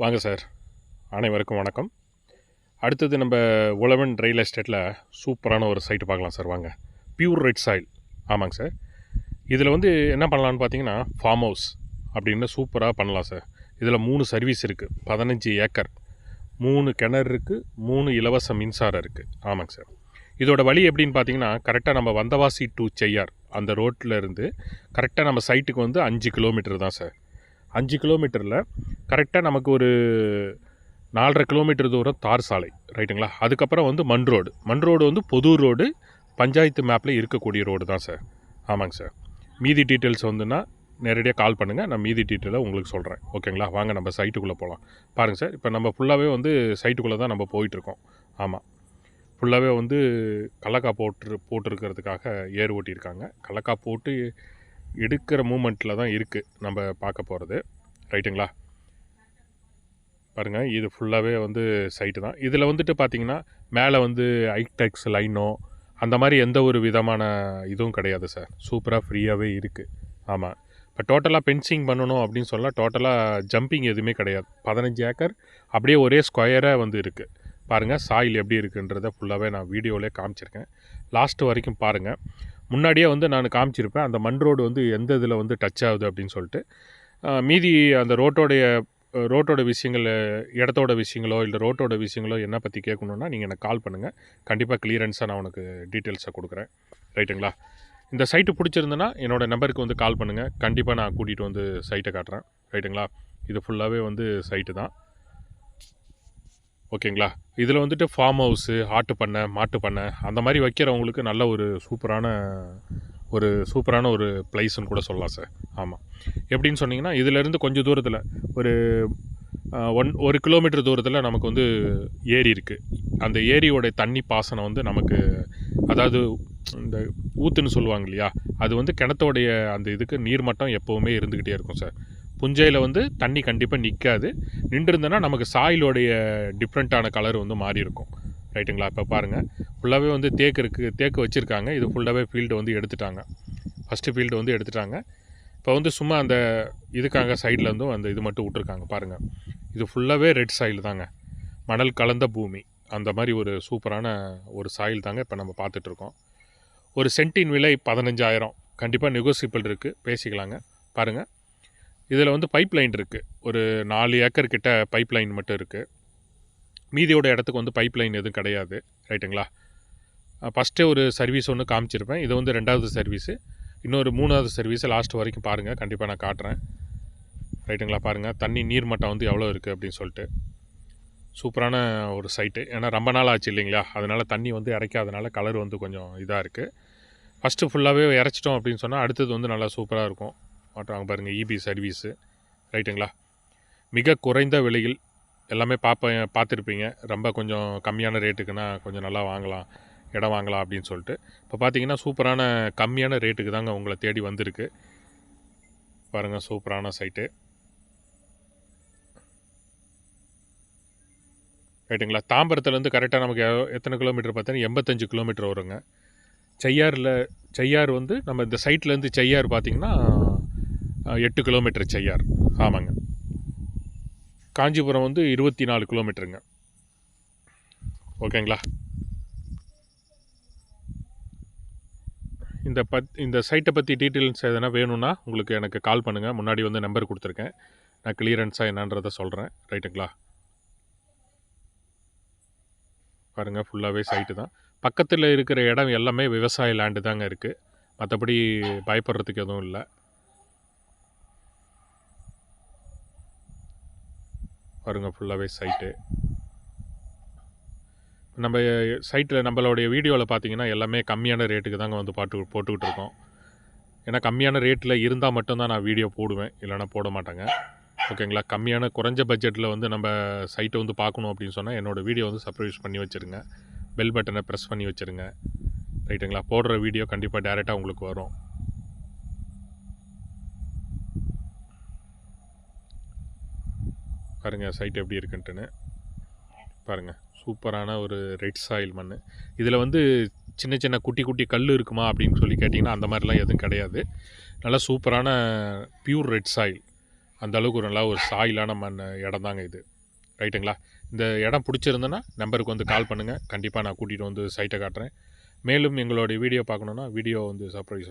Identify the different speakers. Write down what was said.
Speaker 1: வாங்க சார். அனைவருக்கும் வணக்கம். அடுத்தது நம்ம உழவன் ரயில் எஸ்டேட்டில் சூப்பரான ஒரு சைட்டு பார்க்கலாம் சார். வாங்க. பியூர் ரெட் சாயில் ஆமாங்க சார். இதில் வந்து என்ன பண்ணலான்னு பார்த்தீங்கன்னா ஃபார்ம் ஹவுஸ் அப்படின்னு சூப்பராக பண்ணலாம் சார். இதில் மூணு சர்வீஸ் இருக்குது பதினஞ்சு ஏக்கர். மூணு கிணறு இருக்குது மூணு இலவச மின்சாரம் இருக்குது ஆமாங்க சார். இதோட வழி எப்படின்னு பார்த்தீங்கன்னா கரெக்டாக நம்ம வந்தவாசி டு செய்யார் அந்த ரோட்டில் இருந்து கரெக்டாக நம்ம சைட்டுக்கு வந்து அஞ்சு கிலோமீட்டர் தான் சார். அஞ்சு கிலோமீட்டரில் கரெக்டாக நமக்கு ஒரு நாலரை கிலோமீட்டர் தூரம் தார் சாலை ரைட்டுங்களா? அதுக்கப்புறம் வந்து மண் ரோடு. மண் ரோடு வந்து பொது ரோடு பஞ்சாயத்து மேப்பில் இருக்கக்கூடிய ரோடு தான் சார். ஆமாங்க சார். மீதி டீட்டெயில்ஸ் வந்துன்னா நேரடியாக கால் பண்ணுங்கள் நான் மீதி டீட்டெயிலை உங்களுக்கு சொல்கிறேன் ஓகேங்களா? வாங்க நம்ம சைட்டுக்குள்ளே போகலாம் பாருங்கள் சார் இப்போ நம்ம ஃபுல்லாகவே வந்து சைட்டுக்குள்ளே தான் நம்ம போயிட்டுருக்கோம். ஆமாம் ஃபுல்லாகவே வந்து கலக்கா போட்டு போட்டிருக்கிறதுக்காக ஏர் ஓட்டியிருக்காங்க. கலக்கா போட்டு எடுக்கிற மூமெண்ட்டில் தான் இருக்குது நம்ம பார்க்க போகிறது ரைட்டுங்களா? பாருங்கள் இது ஃபுல்லாகவே வந்து சைட்டு தான். இதில் வந்துட்டு பார்த்தீங்கன்னா மேலே வந்து ஐடெக்ஸ் லைனோ அந்த மாதிரி எந்த ஒரு விதமான இதுவும் கிடையாது சார் சூப்பராக ஃப்ரீயாகவே இருக்குது ஆமாம் இப்போ டோட்டலாக பென்சிங் பண்ணணும் அப்படின்னு சொன்னால் டோட்டலாக ஜம்பிங் எதுவுமே கிடையாது. பதினஞ்சு ஏக்கர் அப்படியே ஒரே ஸ்கொயராக வந்து இருக்குது பாருங்கள் சாயில் எப்படி இருக்குன்றதை ஃபுல்லாகவே நான் வீடியோவிலே காமிச்சிருக்கேன். லாஸ்ட்டு வரைக்கும் பாருங்கள் முன்னாடியே வந்து நான் காமிச்சிருப்பேன். அந்த மண் ரோடு வந்து எந்த இதில் வந்து டச் ஆகுது அப்படின்னு சொல்லிட்டு. மீதி அந்த ரோட்டோடைய ரோட்டோட விஷயங்கள் இடத்தோட விஷயங்களோ இல்லை ரோட்டோட விஷயங்களோ என்ன பற்றி கேட்கணுன்னா நீங்கள் எனக்கு கால் பண்ணுங்கள் கண்டிப்பாக கிளியரன்ஸாக நான் உனக்கு டீட்டெயில்ஸை கொடுக்குறேன். ரைட்டுங்களா? இந்த சைட்டு பிடிச்சிருந்தேன்னா என்னோடய நம்பருக்கு வந்து கால் பண்ணுங்கள் கண்டிப்பாக நான் கூட்டிகிட்டு வந்து சைட்டை காட்டுறேன். ரைட்டுங்களா? இது ஃபுல்லாகவே வந்து சைட்டு தான். ஓகேங்களா? இதில் வந்துட்டு ஃபார்ம் ஹவுஸு ஆட்டு பண்ணை மாட்டு பண்ணை அந்த மாதிரி வைக்கிறவங்களுக்கு நல்ல ஒரு சூப்பரான ஒரு சூப்பரான ஒரு பிளேஸ்ன்னு கூட சொல்லலாம் சார் ஆமாம் எப்படின்னு சொன்னிங்கன்னா இதிலேருந்து கொஞ்சம் தூரத்தில் ஒரு ஒன் ஒரு கிலோமீட்டர் தூரத்தில் நமக்கு வந்து ஏரி இருக்குது அந்த ஏரியோடைய தண்ணி பாசனம் வந்து நமக்கு அதாவது இந்த ஊத்துன்னு சொல்லுவாங்க இல்லையா அது வந்து கிணத்தோடைய அந்த இதுக்கு நீர்மட்டம் எப்போவுமே இருந்துக்கிட்டே இருக்கும் சார் புஞ்சையில் வந்து தண்ணி கண்டிப்பாக நிற்காது நின்றுருந்தனா நமக்கு சாயிலோடைய டிஃப்ரெண்ட்டான கலர் வந்து மாறி இருக்கும் ரைட்டுங்களா? இப்போ பாருங்கள் ஃபுல்லாகவே வந்து தேக்கு இருக்குது தேக்கு வச்சுருக்காங்க. இது ஃபுல்லாகவே ஃபீல்டு வந்து எடுத்துட்டாங்க. ஃபஸ்ட்டு ஃபீல்டு வந்து எடுத்துட்டாங்க. இப்போ வந்து சும்மா அந்த இதுக்காக சைடில் இருந்தும் அந்த இது மட்டும் விட்ருக்காங்க பாருங்கள் இது ஃபுல்லாகவே ரெட் சாயில் தாங்க. மணல் கலந்த பூமி. அந்த மாதிரி ஒரு சூப்பரான ஒரு சாயில் தாங்க இப்போ நம்ம பார்த்துட்ருக்கோம் ஒரு சென்ட்டின் விலை பதினஞ்சாயிரம். கண்டிப்பாக நெகோசியபிள் இருக்குது பேசிக்கலாங்க. பாருங்கள் இதில் வந்து பைப் லைன் இருக்குது ஒரு நாலு ஏக்கர் கிட்ட பைப் லைன் மட்டும் இருக்குது மீதியோட இடத்துக்கு வந்து பைப் லைன் எதுவும் கிடையாது ரைட்டுங்களா? ஃபஸ்ட்டே ஒரு சர்வீஸ் ஒன்று காமிச்சிருப்பேன். இது வந்து ரெண்டாவது சர்வீஸு இன்னொரு மூணாவது சர்வீஸை லாஸ்ட் வரைக்கும் பாருங்கள் கண்டிப்பாக நான் காட்டுறேன். ரைட்டுங்களா பாருங்கள் தண்ணி நீர் மட்டம் வந்து எவ்வளோ இருக்குது அப்படின்னு சொல்லிட்டு. சூப்பரான ஒரு சைட்டு ஏன்னா ரொம்ப நாள் ஆச்சு இல்லைங்களா? அதனால் தண்ணி வந்து இறைக்காதனால கலர் வந்து கொஞ்சம் இதாக இருக்குது ஃபஸ்ட்டு ஃபுல்லாகவே இறைச்சிட்டோம் அப்படின்னு சொன்னால் அடுத்தது வந்து நல்லா சூப்பராக இருக்கும். மாட்டுவாங்க பாருங்கள் இபி சர்வீஸு ரைட்டுங்களா? மிக குறைந்த விலையில் எல்லாமே பார்ப்பேன் பார்த்துருப்பீங்க ரொம்ப கொஞ்சம் கம்மியான ரேட்டுக்குன்னா கொஞ்சம் நல்லா வாங்கலாம் இடம் வாங்கலாம் அப்படின்னு சொல்லிட்டு. இப்போ பார்த்தீங்கன்னா சூப்பரான கம்மியான ரேட்டுக்கு தாங்க உங்களை தேடி வந்திருக்கு. பாருங்கள் சூப்பரான சைட்டு. ரைட்டுங்களா? தாம்பரத்துலேருந்து கரெக்டாக நமக்கு எத்தனை கிலோமீட்டர் பார்த்தீங்கன்னா எண்பத்தஞ்சு கிலோமீட்டர் வருங்க. செய்யாரில் செய்யார் வந்து நம்ம இந்த சைட்லேருந்து செய்யார் பார்த்தீங்கன்னா எட்டு கிலோமீட்டர் செய்யார் ஆமாங்க. காஞ்சிபுரம் வந்து இருபத்தி நாலு கிலோமீட்டருங்க. ஓகேங்களா? இந்த பத் இந்த சைட்டை பற்றி டீட்டெயில்ஸ் எதனா வேணும்னா உங்களுக்கு எனக்கு கால் பண்ணுங்கள் முன்னாடி வந்து நம்பர் கொடுத்துருக்கேன். நான் கிளியரன்ஸாக என்னன்றதை சொல்கிறேன் ரைட்டுங்களா? பாருங்கள் ஃபுல்லாகவே சைட்டு தான். பக்கத்தில் இருக்கிற இடம் எல்லாமே விவசாய லேண்டு தாங்க இருக்குது மற்றபடி பயப்படுறதுக்கு எதுவும் இல்லை. பாருங்கள் ஃபுல்லாகவே சைட்டு நம்ம சைட்டில் நம்மளுடைய வீடியோவில் பார்த்தீங்கன்னா எல்லாமே கம்மியான ரேட்டுக்கு தாங்க வந்து பாட்டு போட்டுக்கிட்டு இருக்கோம். ஏன்னா கம்மியான ரேட்டில் இருந்தால் மட்டும்தான் நான் வீடியோ போடுவேன். இல்லைன்னா போட மாட்டேங்க. ஓகேங்களா கம்மியான குறைஞ்ச பட்ஜெட்டில் வந்து நம்ம சைட்டை வந்து பார்க்கணும் அப்படின்னு சொன்னால் என்னோடய வீடியோ வந்து சப்ரைஸ் பண்ணி வச்சுருங்க. பெல் பட்டனை ப்ரெஸ் பண்ணி வச்சுருங்க. ரைட்டுங்களா போடுற வீடியோ கண்டிப்பாக டேரெக்டாக உங்களுக்கு வரும். பாருங்கள் சைட் எப்படி இருக்குன்ட்டுன்னு. பாருங்கள் சூப்பரான ஒரு ரெட் சாயில் மண் இதில் வந்து சின்ன சின்ன குட்டி குட்டி கல் இருக்குமா அப்படின்னு சொல்லி கேட்டிங்கன்னா அந்த மாதிரிலாம் எதுவும் கிடையாது. நல்லா சூப்பரான பியூர் ரெட் சாயில் அந்த அளவுக்கு ஒரு நல்லா ஒரு சாயிலான மண் இடம் தாங்க இது. ரைட்டுங்களா இந்த இடம் பிடிச்சிருந்தேன்னா நம்பருக்கு வந்து கால் பண்ணுங்கள் கண்டிப்பாக நான் கூட்டிகிட்டு வந்து சைட்டை காட்டுறேன். மேலும் எங்களுடைய வீடியோ பார்க்கணுன்னா வீடியோ வந்து சப்ரைஸ்